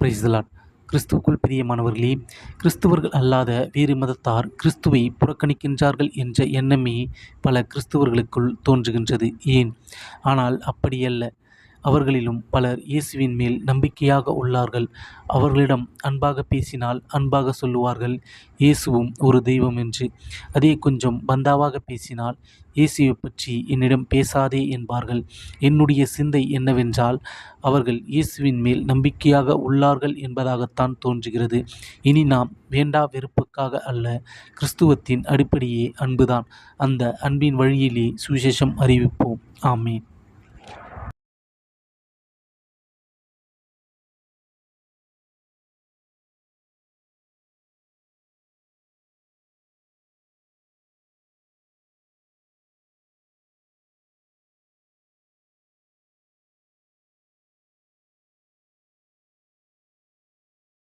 பிரைஸ்தலான் கிறிஸ்துவுக்குள் பிரியமானவர்களே கிறிஸ்துவர்கள் அல்லாத வேறு மதத்தார் கிறிஸ்துவை புறக்கணிக்கின்றார்கள் என்ற எண்ணமே பல கிறிஸ்துவர்களுக்குள் தோன்றுகின்றது. ஏன்? ஆனால் அப்படியல்ல. அவர்களிலும் பலர் இயேசுவின் மேல் நம்பிக்கையாக உள்ளார்கள். அவர்களிடம் அன்பாக பேசினால் அன்பாக சொல்லுவார்கள் இயேசுவும் ஒரு தெய்வம் என்று. அதே கொஞ்சம் பந்தாவாக பேசினால் இயேசுவை பற்றி என்னிடம் பேசாதே என்பார்கள். என்னுடைய சிந்தை என்னவென்றால் அவர்கள் இயேசுவின் மேல் நம்பிக்கையாக உள்ளார்கள் என்பதாகத்தான் தோன்றுகிறது. இனி நாம் வேண்டா வெறுப்புக்காக அல்ல கிறிஸ்துவத்தின் அடிப்படையே அன்புதான். அந்த அன்பின் வழியிலே சுவிசேஷம் அறிவிப்போம். ஆமேன்.